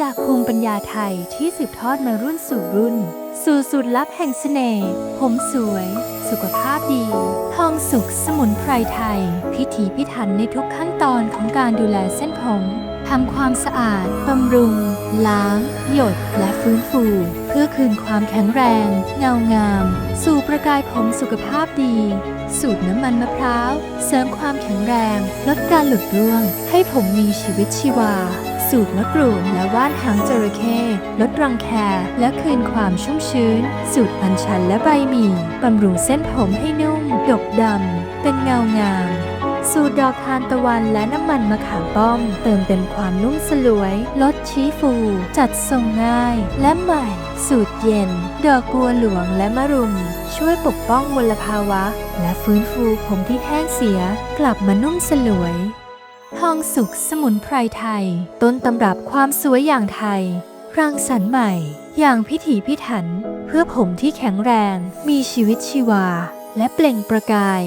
จากภูมิปัญญาไทยที่สืบทอดมารุ่นสู่รุ่น สู่สูตรลับแห่งเสน่ห์ผมสวย สุขภาพดี ทองสุขสมุนไพรไทย พิถีพิถันในทุกขั้นตอนของการดูแลเส้นผมทำความสะอาด บำรุง ล้าง หยด และฟื้นฟู เพื่อคืนความแข็งแรง เงางาม สู่ประกายผมสุขภาพดี สูตรน้ำมันมะพร้าว เสริมความแข็งแรง ลดการหลุดร่วง ให้ผมมีชีวิตชีวา สูตรมะกรูดและว่านหางจระเข้ลดรังแคและคืนความชุ่มชื้น สูตรอัญชันและใบหมี่บำรุงเส้นผมให้นุ่ม ดกดำ เป็นเงางาม สูตรดอกทานตะวันและน้ำมันมะขามป้อม เติมเต็มความนุ่มสลวย ลดชี้ฟู จัดทรงง่าย และใหม่ สูตรเย็น ดอกบัวหลวงและมะรุม ช่วยปกป้องมลภาวะ และฟื้นฟูผมที่แห้งเสีย กลับมานุ่มสลวย ทองสุขสมุนไพรไทย ต้นตำรับความสวยอย่างไทย รังสรรค์ใหม่ อย่างพิถีพิถัน เพื่อผมที่แข็งแรง มีชีวิตชีวา และเปล่งประกาย